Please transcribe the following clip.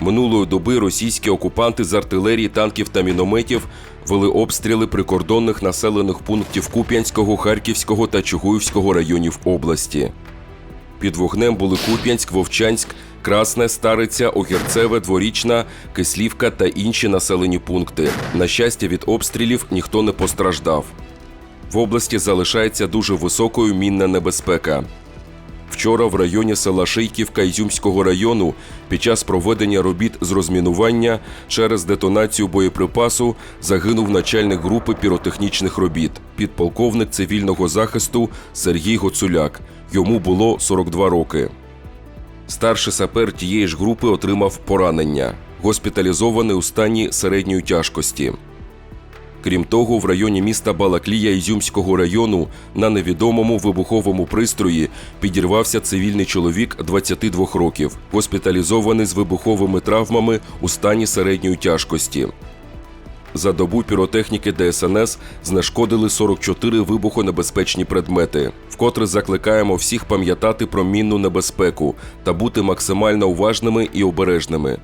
Минулої доби російські окупанти з артилерії, танків та мінометів вели обстріли прикордонних населених пунктів Куп'янського, Харківського та Чугуївського районів області. Під вогнем були Куп'янськ, Вовчанськ, Красне, Стариця, Огірцеве, Дворічна, Кислівка та інші населені пункти. На щастя, від обстрілів ніхто не постраждав. В області залишається дуже високою мінна небезпека. Вчора в районі села Шийківка Ізюмського району під час проведення робіт з розмінування через детонацію боєприпасу загинув начальник групи піротехнічних робіт, підполковник цивільного захисту Сергій Гоцуляк. Йому було 42 роки. Старший сапер тієї ж групи отримав поранення, госпіталізований у стані середньої тяжкості. Крім того, в районі міста Балаклія Ізюмського району на невідомому вибуховому пристрої підірвався цивільний чоловік 22 років, госпіталізований з вибуховими травмами у стані середньої тяжкості. За добу піротехніки ДСНС знешкодили 44 вибухонебезпечні предмети. Вкотре закликаємо всіх пам'ятати про мінну небезпеку та бути максимально уважними і обережними.